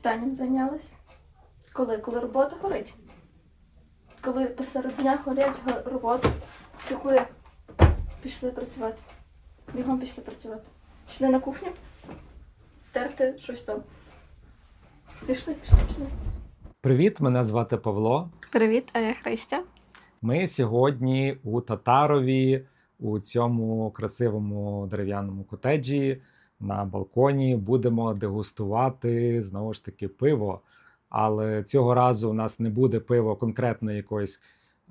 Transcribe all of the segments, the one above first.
читанням зайнялась? Коли? Коли робота горить? Коли посеред дня горять го- робота, коли пішли працювати? Бігом пішли працювати. Пішли на кухню? Терти щось там. Пішли, пішли, пішли. Привіт, мене звати Павло. Привіт, а я Христя. Ми сьогодні у Татарові у цьому красивому дерев'яному котеджі на балконі будемо дегустувати знову ж таки пиво. Але цього разу у нас не буде пиво конкретної якоїсь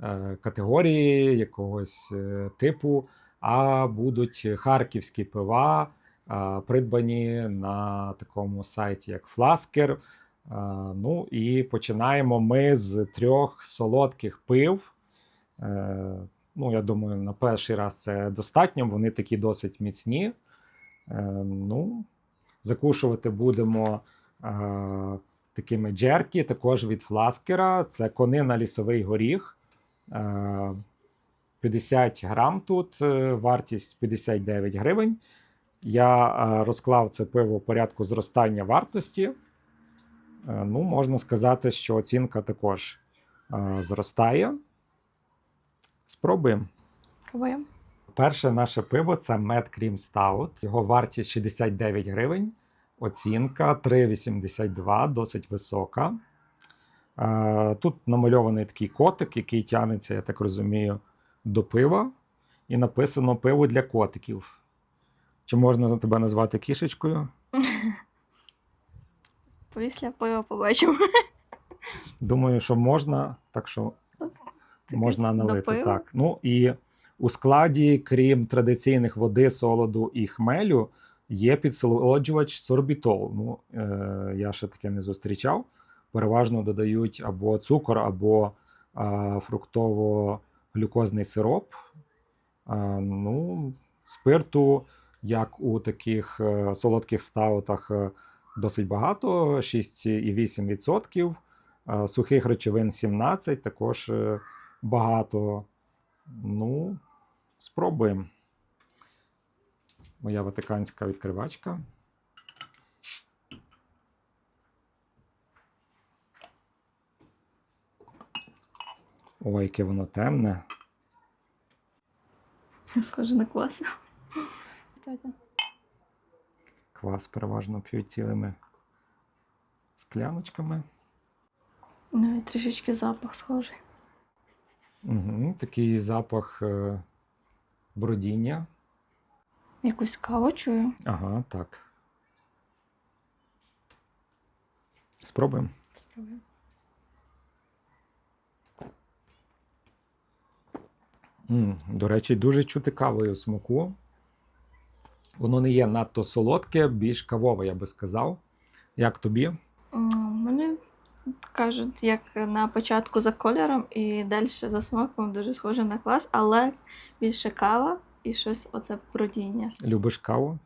е, категорії, якогось е, типу, а будуть харківські пива, е, придбані на такому сайті, як Фласкер. Е, ну і починаємо ми з трьох солодких пив. Е, ну, я думаю, на перший раз це достатньо, вони такі досить міцні. Е, ну, закушувати будемо е, такими джеркі, також від фласкера. Це конина лісовий горіх. Е, 50 грам тут, е, вартість 59 гривень. Я е, розклав це пиво в порядку зростання вартості. Е, ну, можна сказати, що оцінка також е, зростає. Спробуємо. Пробуємо. Перше наше пиво це Mad Cream Stout. Його вартість 69 гривень. Оцінка 3,82, досить висока. Е, Тут намальований такий котик, який тягнеться, я так розумію, до пива. І написано пиво для котиків. Чи можна тебе назвати кішечкою? Після пива побачимо. Думаю, що можна, так що можна налити. Так. Ну і у складі, крім традиційних води, солоду і хмелю, є підсолоджувач сорбітол. Ну, е, я ще таке не зустрічав. Переважно додають або цукор, або е, фруктово-глюкозний сироп. Е, ну, спирту, як у таких е, солодких стаутах, е, досить багато 6,8%. Е, Сухих речовин 17, також е, багато. Ну, спробуємо. Моя ватиканська відкривачка. Ой, яке воно темне. Схоже на квас. Квас переважно п'ють цілими скляночками. Навіть трішечки запах схожий. Угу, такий запах е, бродіння. Якусь каву чую. Ага, так. Спробуємо. Спробуємо. М, До речі, дуже чути кавою смаку. Воно не є надто солодке, більш кавове, я би сказав. Як тобі? Мені кажуть, як на початку за кольором і далі за смаком дуже схоже на квас, але більше кава і щось оце бродіння. Любиш каву?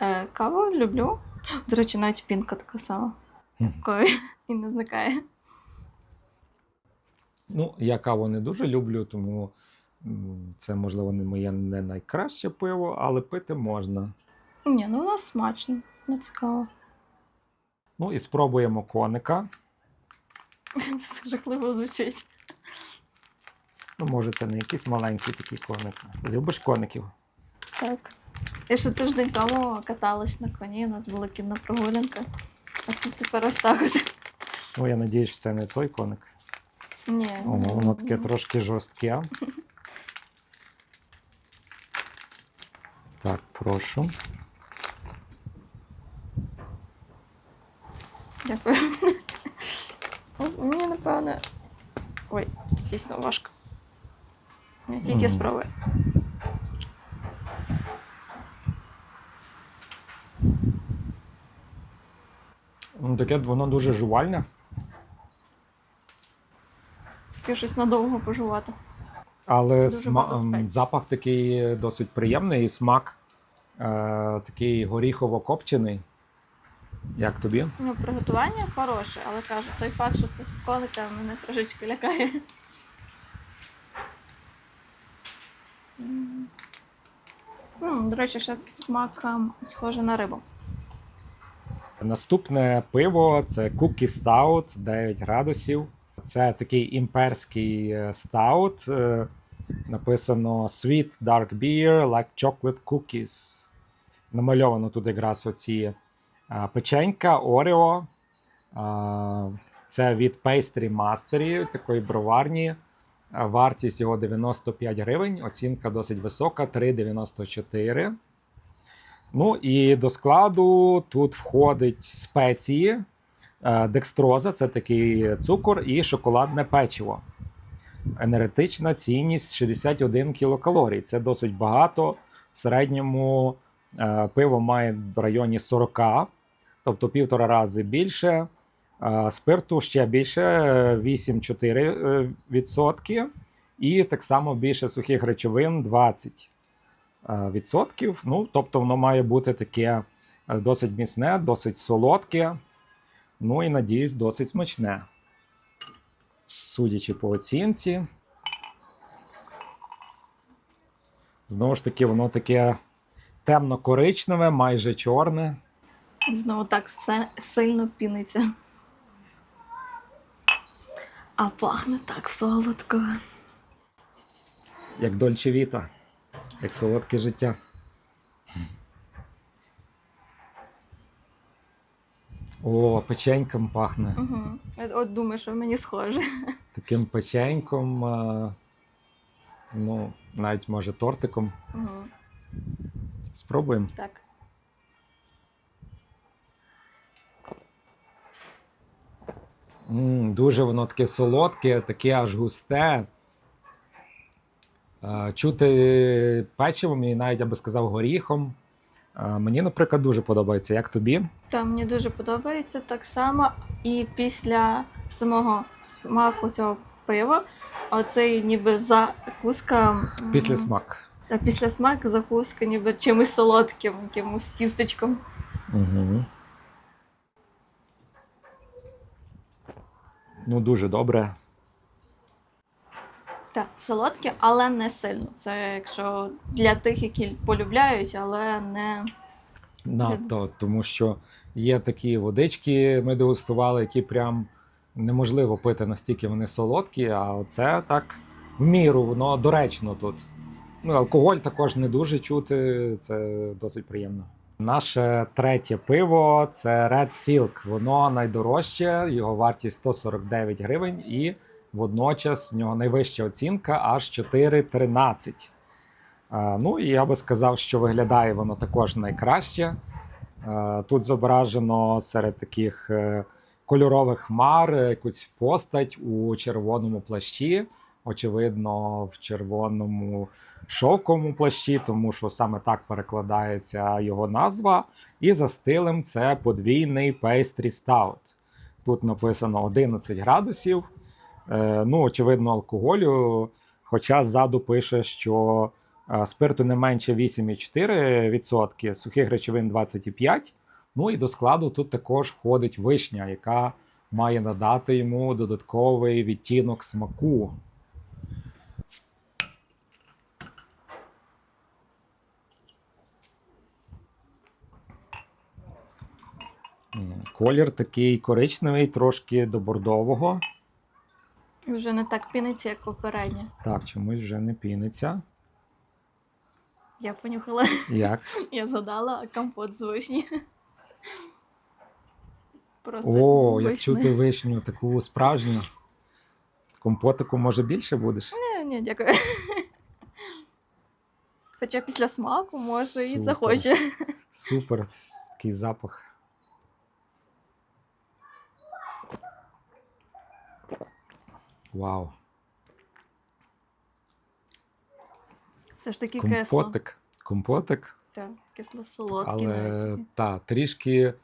Е, каву люблю. До речі, навіть пінка така сама. Такою і не зникає. Ну, я каву не дуже люблю, тому це, можливо, не моє не найкраще пиво, але пити можна. Ні, ну у нас смачно, не цікаво. Ну і спробуємо коника. Це жахливо звучить. Ну, може, це не якийсь маленький такий коник. Любиш коників? Так. Я ще тиждень тому каталась на коні, у нас була кінна прогулянка. А тут тепер ось так от. Ну, я надіюсь, що це не той коник. Ні. О, воно таке трошки жорстке. Так, прошу. Дякую. Ну, Мені напевно. Ой, дійсно важко. Тільки спробую. Ну, таке воно дуже жувальне, Таке щось надовго пожувати. але Дуже сма- багато спецій. запах такий досить приємний, і смак е- такий горіхово-копчений. Як тобі? Ну, приготування хороше, але кажу, той факт, що це з мене трошечки лякає. До речі, ще смак ем, схожий на рибу. Наступне пиво це Cookie Stout 9 градусів. Це такий імперський е, стаут. е, Написано Sweet Dark Beer like chocolate cookies. Намальовано тут якраз оці а, печенька. А, Це від Pastry Mastery, такої броварні. Вартість його 95 гривень, оцінка досить висока 3,94. Ну і до складу тут входить спеції, е, декстроза це такий цукор, і шоколадне печиво. Енергетична цінність 61 кілокалорій. Це досить багато. В середньому е, пиво має в районі 40, тобто півтора рази більше. Е, Спирту ще більше е, 8,4%. е, відсотки. І так само більше сухих речовин 20 е, відсотків. Ну, тобто воно має бути таке е, досить міцне, досить солодке. Ну і надіюсь, досить смачне. Судячи по оцінці. Знову ж таки, воно таке темно-коричневе, майже чорне. Знову так все сильно піниться. А пахне так солодко. Як Дольче Віта, як солодке життя. О, печеньком пахне. Угу. От, от думаю, що мені схоже. Таким печеньком, а, ну, навіть може тортиком. Угу. Спробуємо. Так. М, дуже воно таке солодке, таке аж густе. Е, Чути печивом і навіть я би сказав горіхом. Е, Мені, наприклад, дуже подобається. Як тобі? Та мені дуже подобається так само. І після самого смаку цього пива, оцей ніби закуска. Після смак. Та після смак закуска, ніби чимось солодким, якимось тістечком. Угу. Ну, дуже добре. Так, солодке, але не сильно. Це якщо для тих, які полюбляють, але не. Надто, тому що є такі водички, ми дегустували, які прям неможливо пити настільки вони солодкі, а оце так в міру, воно доречно тут. Ну, алкоголь також не дуже чути, це досить приємно. Наше третє пиво це Red Silk. Воно найдорожче, його вартість 149 гривень, і водночас в нього найвища оцінка аж 4,13. Е, Ну і я би сказав, що виглядає воно також найкраще. Е, Тут зображено серед таких е, кольорових хмар якусь постать у червоному плащі. Очевидно, в червоному шовковому плащі, тому що саме так перекладається його назва. І за стилем це подвійний pastry stout. Тут написано 11 градусів. Е, Ну, очевидно, алкоголю. Хоча ззаду пише, що е, спирту не менше 8,4%, сухих речовин 25%. Ну і до складу тут також входить вишня, яка має надати йому додатковий відтінок смаку. Колір такий коричневий, трошки до бордового. Вже не так піниться, як попереднє. Так, чомусь вже не піниться. Я понюхала, Як? я згадала, компот з вишні. Просто О, як вишня. чути вишню, таку справжню. Компотику, може, більше будеш? Ні, ні, дякую. Хоча після смаку може і захоче. Супер, такий запах. Вау. Все ж таки кисло. Компотик. Компотик, Так, кисло-солодкий але та, трішки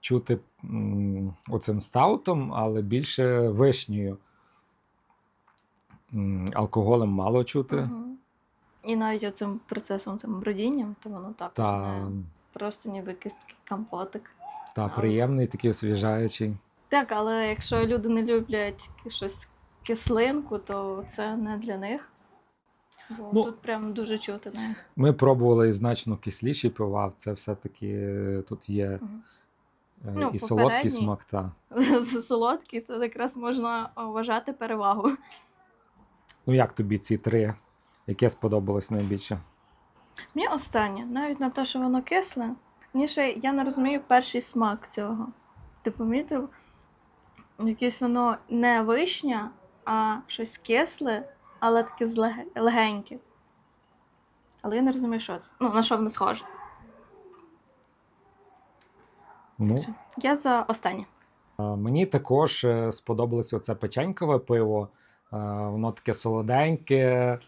чути м, оцим стаутом, але більше вишнею. М, Алкоголем мало чути. Мгм. І навіть оцим процесом, цим бродінням, то воно також Та, не просто ніби якийсь компотик. та Але- приємний, такий освіжаючий. Так, але якщо люди не люблять щось кислинку, то це не для них. Бо Ну, тут прям дуже чути на Ми пробували і значно кисліші пива. Це все-таки тут є. Е, Ну, і солодкий смак, та. солодкий, то якраз можна вважати перевагу. Ну як тобі ці три? Яке сподобалось найбільше? Мені останнє, навіть на те, що воно кисле. Мені ще я не розумію перший смак цього. Ти помітив? Якесь воно не вишня, а щось кисле, але таке злег- легеньке. Але я не розумію, що це. Ну, на що воно схоже. Ну, Я за останнє. Мені також е, сподобалося це печенькове пиво. Е, Воно таке солоденьке, е,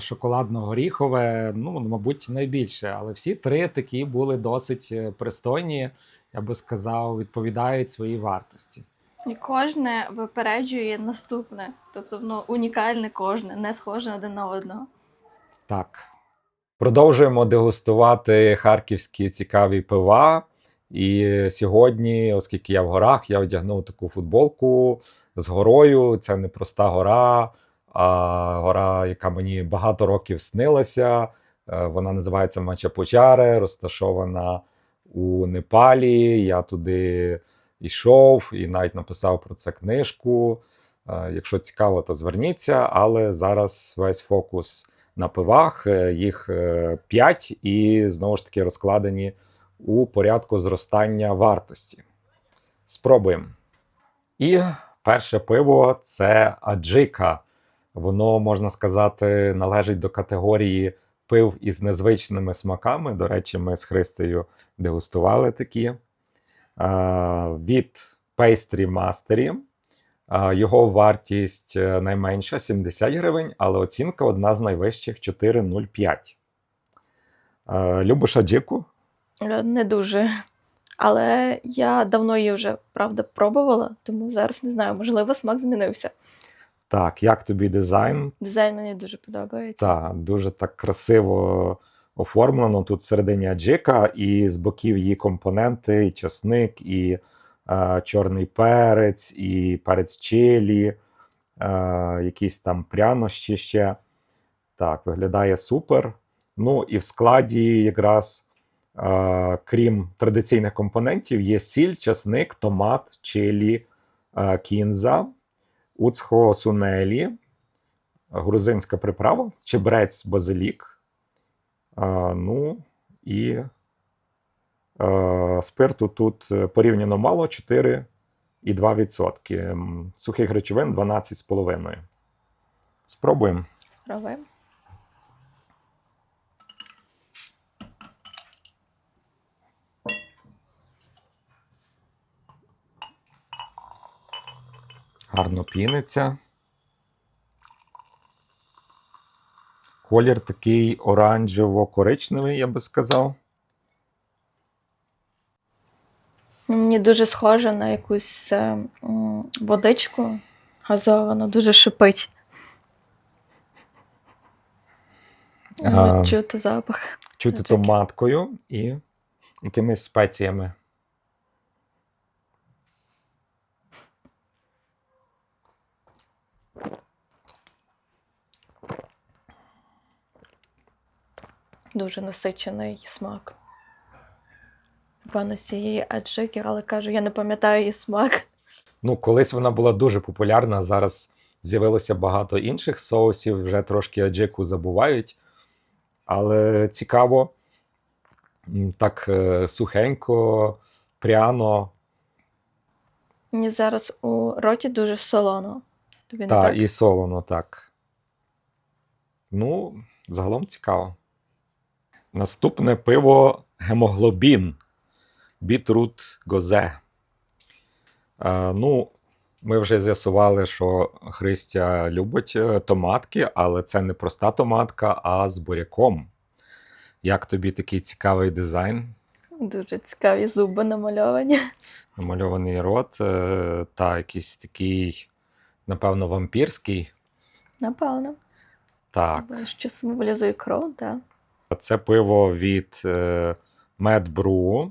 шоколадно-горіхове, ну, мабуть, найбільше. Але всі три такі були досить е, пристойні, я би сказав, відповідають своїй вартості. І кожне випереджує наступне. Тобто воно унікальне кожне, не схоже один на одного. Так. Продовжуємо дегустувати харківські цікаві пива. І сьогодні, оскільки я в горах, я одягнув таку футболку з горою. Це не проста гора, а гора, яка мені багато років снилася. Е, Вона називається Мачапучаре, розташована у Непалі. Я туди йшов і навіть написав про це книжку. Е, Якщо цікаво, то зверніться, але зараз весь фокус на пивах. Е, Їх 5 і знову ж таки розкладені у порядку зростання вартості. Спробуємо. І перше пиво це аджика. Воно, можна сказати, належить до категорії пив із незвичними смаками. До речі, ми з Христею дегустували такі. Е, Від Pastry Mastery. Е, Його вартість е, найменша 70 гривень, але оцінка одна з найвищих 4,05. Е, Любиш аджику? Не дуже. Але я давно її вже, правда, пробувала, тому зараз не знаю, можливо, смак змінився. Так, як тобі дизайн? Дизайн мені дуже подобається. Так, дуже так красиво оформлено. Тут всередині аджика, і з боків її компоненти, і часник, і е, чорний перець, і перець чилі, е, якісь там прянощі ще. Так, виглядає супер. Ну і в складі якраз. Е, крім традиційних компонентів, є сіль, часник, томат, чилі, е, кінза, уцхо сунелі, грузинська приправа, чебрець, базилік. Ну і спирту тут е, порівняно мало 4,2%. М, Сухих речовин 12,5%. Спробуємо. Спробуємо. Гарно піниться. Колір такий оранжево-коричневий, я би сказав. Мені дуже схоже на якусь е, водичку газовану, дуже шипить. Ну, Чути запах. Чути томаткою і якимись спеціями. Дуже насичений смак. Певно, з цієї аджики, але кажу, я не пам'ятаю її смак. Ну, колись вона була дуже популярна. Зараз з'явилося багато інших соусів, вже трошки аджику забувають. Але цікаво, так е, сухенько, пряно. Мені зараз у роті дуже солоно. Тобі не Та, так? і солоно, так. Ну, загалом цікаво. Наступне пиво гемоглобін. Бітрут Гозе. Е, ну, ми вже з'ясували, що Христя любить е, томатки, але це не проста томатка, а з буряком. Як тобі такий цікавий дизайн? Дуже цікаві зуби намальовані. Намальований рот е, та якийсь такий, напевно, вампірський. Напевно. Так. Що символізує кров, так. Це пиво від е, Mad Brew.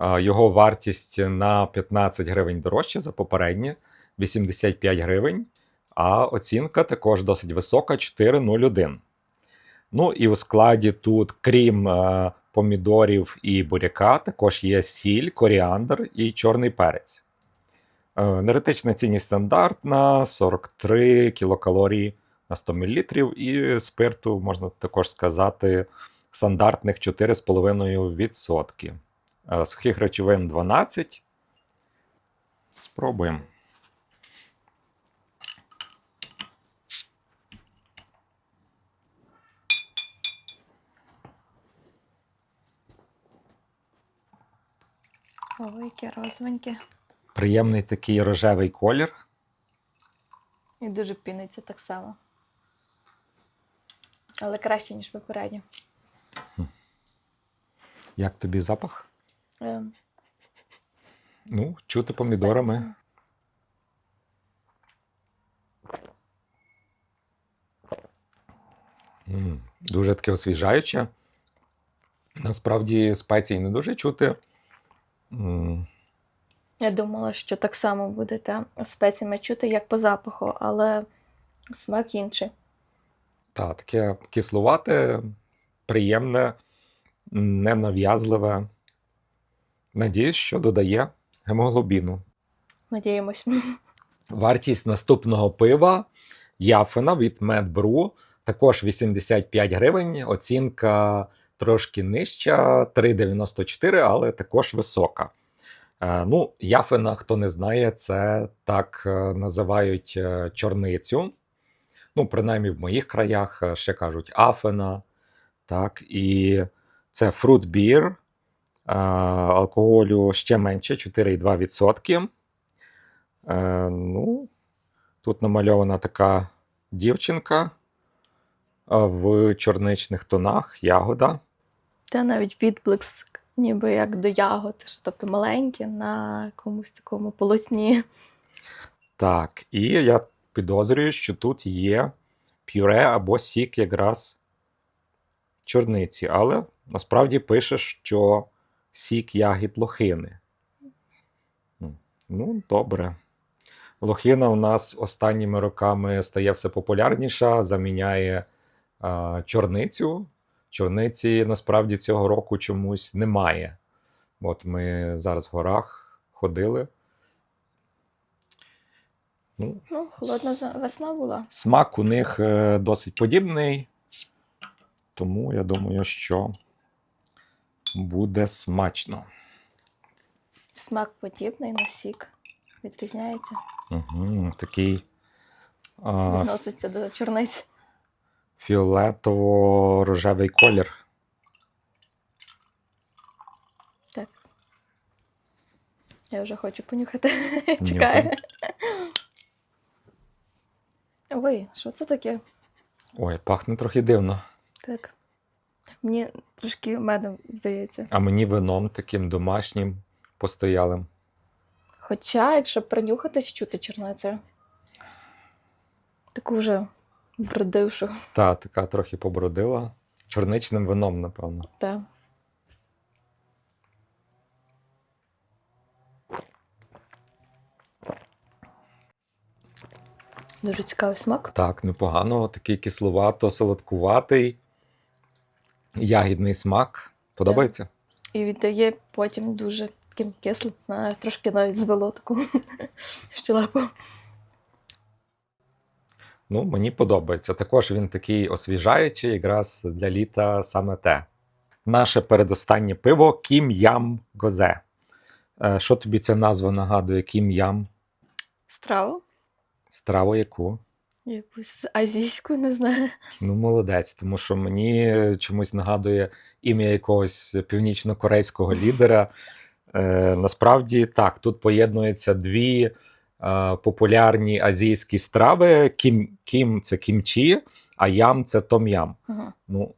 Е, Його вартість на 15 гривень дорожче за попереднє 85 гривень. А оцінка також досить висока 4,01. Ну і у складі тут, крім е, помідорів і буряка, також є сіль, коріандр і чорний перець. Е, енергетична цінність стандартна 43 кілокалорії на 100 мл, і спирту, можна також сказати, стандартних 4,5%. Е, сухих речовин 12. Спробуємо. Ой, яке розовеньке. Приємний такий рожевий колір. І дуже піниться так само. Але краще, ніж попередньо. Як тобі запах? Ем, Ну, чути помідорами. спеції. М, Дуже таке освіжаюче. Насправді спецій не дуже чути. М, Я думала, що так само будете спеціями чути, як по запаху, але смак інший. Та, таке кислувате, приємне, ненав'язливе. Надіюсь, що додає гемоглобіну. Надіємось. Вартість наступного пива Яфена від MedBrew також 85 гривень. Оцінка трошки нижча, 3,94, але також висока. Е, Ну, Яфена, хто не знає, це так е, називають е, чорницю. Ну, принаймні в моїх краях е, ще кажуть Афена. Так, і це фрут бір. Е, Алкоголю ще менше 4,2%. Е, ну, тут намальована така дівчинка в чорничних тонах, ягода. Та навіть відблиск, ніби як до ягод, що, тобто маленькі на якомусь такому полотні. Так, і я підозрюю, що тут є пюре або сік якраз чорниці, але насправді пише, що сік ягід лохини. Ну, добре. Лохина у нас останніми роками стає все популярніша, заміняє а, чорницю. Чорниці насправді цього року чомусь немає. От ми зараз в горах ходили. Ну, Ну, холодна весна була. Смак у них е, досить подібний, тому я думаю, що буде смачно. Смак подібний, но сік відрізняється, Угу, такий а, відноситься до чорниць. фіолетово-рожевий колір. Так. Я вже хочу понюхати. Чекаю. Ой, що це таке? Ой, пахне трохи дивно. Так. Мені трошки медом здається. А мені вином таким домашнім постоялим. Хоча, якщо принюхатись, чути чорницю. Таку вже бродившу. Та, така трохи побродила. Чорничним вином, напевно. Так. Дуже цікавий смак. Так, непогано. Такий кисловато-солодкуватий, ягідний смак. Подобається? І віддає потім дуже таким кислим, а, трошки навіть звело таку щелепу. Ну, мені подобається. Також він такий освіжаючий, якраз для літа саме те. Наше передостаннє пиво Кім Ям Гозе. Е, Що тобі ця назва нагадує? Кім Ям? Страву. Страву яку? Якусь азійську, не знаю. Ну, молодець, тому що мені чомусь нагадує ім'я якогось північно-корейського лідера. Е, насправді так, тут поєднуються дві е, популярні азійські страви. Кім, кім це кімчі, а ям це том-ям. Ага. Ну,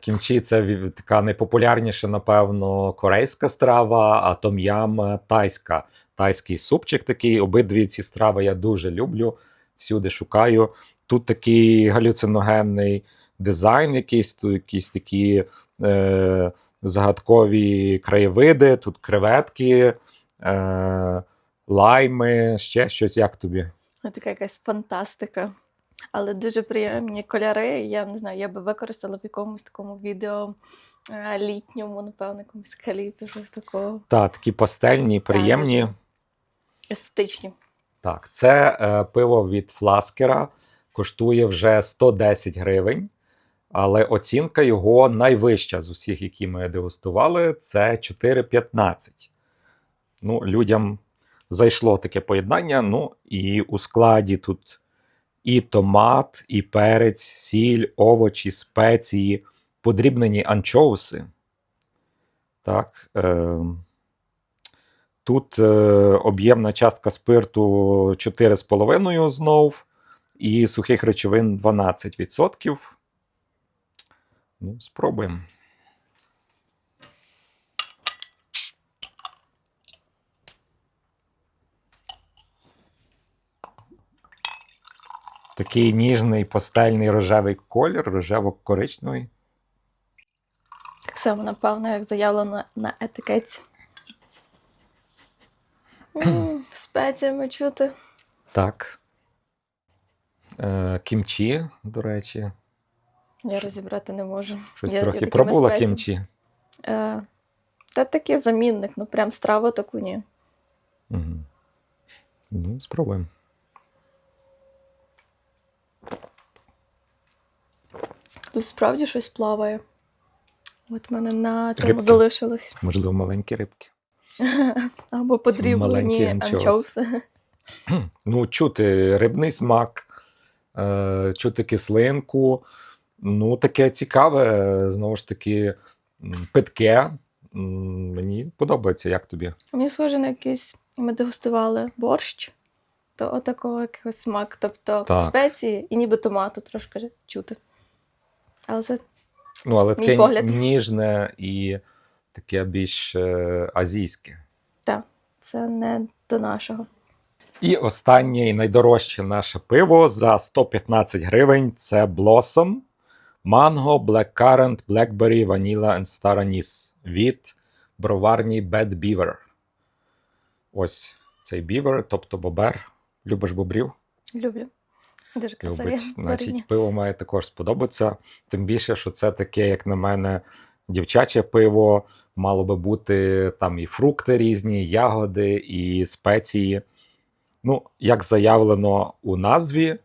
кімчі це така найпопулярніша, напевно, корейська страва, а том-ям е, тайська. Тайський супчик такий. Обидві ці страви я дуже люблю, всюди шукаю. Тут такий галюциногенний дизайн, якийсь, тут якісь такі е, загадкові краєвиди, тут креветки, е, лайми, ще щось. Як тобі? Така якась фантастика. Але дуже приємні кольори. Я не знаю, я би використала в якомусь такому відео е, літньому, напевно, якомусь кліпі, щось такого. Та, такі пастельні, приємні. дуже. Естетичні. Так, це е, пиво від Фласкера, коштує вже 110 гривень, але оцінка його найвища з усіх, які ми дегустували, це 4,15. Ну, людям зайшло таке поєднання. Ну, і у складі тут і томат, і перець, сіль, овочі, спеції, подрібнені анчоуси. Так. Е, Тут е, об'ємна частка спирту 4,5 знов, і сухих речовин 12%. Ну, спробуємо. Такий ніжний пастельний рожевий колір, рожево-коричневий. Так само, напевно, як заявлено на етикетці. Спеціями чути. Так. Е, кімчі, до речі. Я розібрати не можу. Щось Я- я трохи такими пробувала спеціями. кімчі. Е, та такий замінник, ну прям страву таку ні. Угу. Ну, спробуємо. Тут справді щось плаває. От в мене на цьому Рибки. залишилось. Можливо, маленькі рибки. Або анчоуси. анчоуси. Ну, чути рибний смак, е, чути кислинку. Ну, таке цікаве, знову ж таки, питке. Мені подобається, як тобі. Мені схоже на якийсь, ми дегустували борщ, то отакого якогось смак. Тобто Так. спеції і ніби томату трошки чути. Але це Ну, але Мій таке погляд. ніжне і таке більш е, азійське. це не до нашого. І останнє і найдорожче наше пиво за 115 гривень це Blossom Mango, Blackcurrant, Blackberry, Vanilla and Star Anise від броварні Bad Beaver. Ось цей бівер, тобто бобер. Любиш бобрів? Люблю. Дуже красиві. Любить. Значить, пиво має також сподобатися. Тим більше, що це таке, як на мене, дівчаче пиво. Мало би бути там і фрукти різні, ягоди, і спеції. Ну, як заявлено у назві,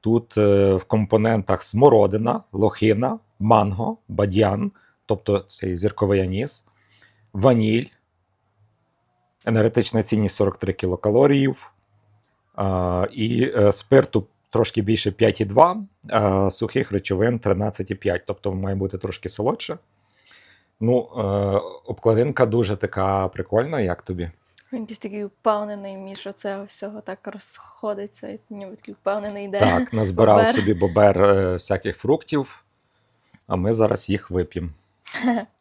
тут е, в компонентах смородина, лохина, манго, бадьян, тобто цей зірковий аніс, ваніль, енергетична цінність 43 кілокалоріїв, а, і е, спирту трошки більше 5,2, а сухих речовин 13,5, тобто має бути трошки солодше. Ну, е, обкладинка дуже така прикольна, як тобі? Він якийсь такий впевнений, між оце всього так розходиться, і ніби такий впевнений йде. Так, назбирав Бобер. собі бобер е, всяких фруктів, а ми зараз їх вип'ємо.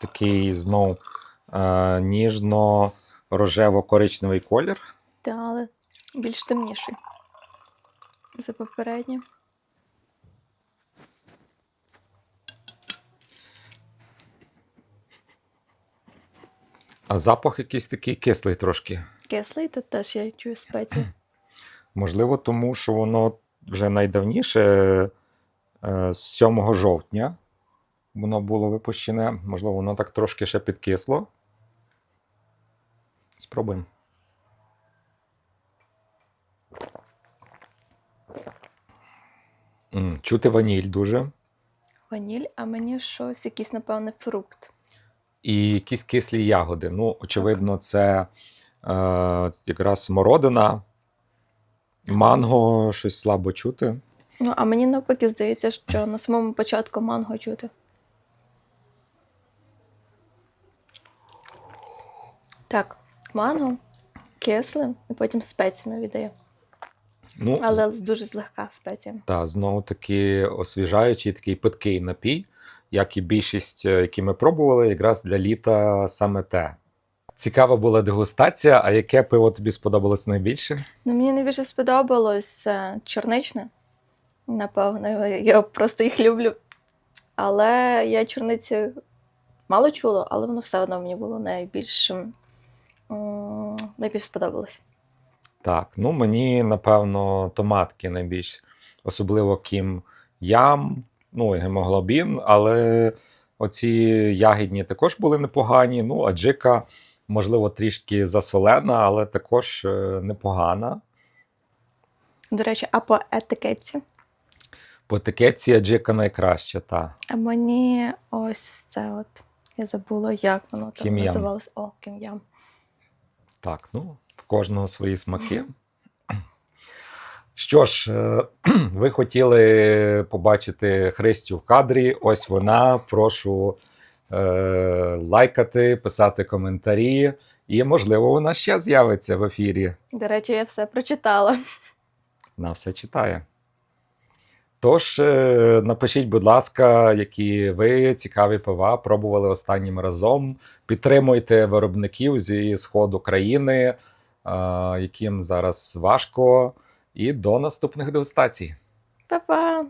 Такий знов е, ніжно-рожево-коричневий колір. Та, але більш темніший. За попереднє. А запах якийсь такий кислий трошки. Кислий, та теж я чую спеції. Можливо, тому що воно вже найдавніше е, з 7 жовтня воно було випущене. Можливо, воно так трошки ще підкисло. Спробуємо. М, Чути ваніль дуже. Ваніль, а мені щось, якийсь, напевне, фрукт. І якісь кислі ягоди. Ну, очевидно, це е, якраз смородина, манго, щось слабо чути. Ну, а мені навпаки здається, що на самому початку манго чути. Так, манго, кислим і потім спеціями віддає. Ну, Але дуже злегка спеціями. Та, знову таки освіжаючий такий питкий напій, як і більшість, е, які ми пробували, якраз для літа саме те. Цікава була дегустація, а яке пиво тобі сподобалось найбільше? Ну, мені найбільше сподобалось е, чорничне. Напевно, я просто їх люблю. Але я чорниці мало чула, але воно все одно мені було найбільш, м, м, найбільш сподобалось. Так, ну мені напевно томатки найбільш, особливо кім ям, ну і гемоглобін, але оці ягідні також були непогані. Ну, а джика, можливо, трішки засолена, але також е, непогана. До речі, а по етикетці? По етикетці аджика найкраща, та. А мені ось це от. Я забула, як воно там називалось. О, кім'ям. Так, ну, в кожного свої смаки. Що ж, е, ви хотіли побачити Христю в кадрі. Ось вона. Прошу е, лайкати, писати коментарі. І, можливо, вона ще з'явиться в ефірі. До речі, я все прочитала. Вона все читає. Тож, е, напишіть, будь ласка, які ви цікаві пива пробували останнім разом. Підтримуйте виробників зі сходу країни, е, яким зараз важко. І до наступних дегустацій. Па-па!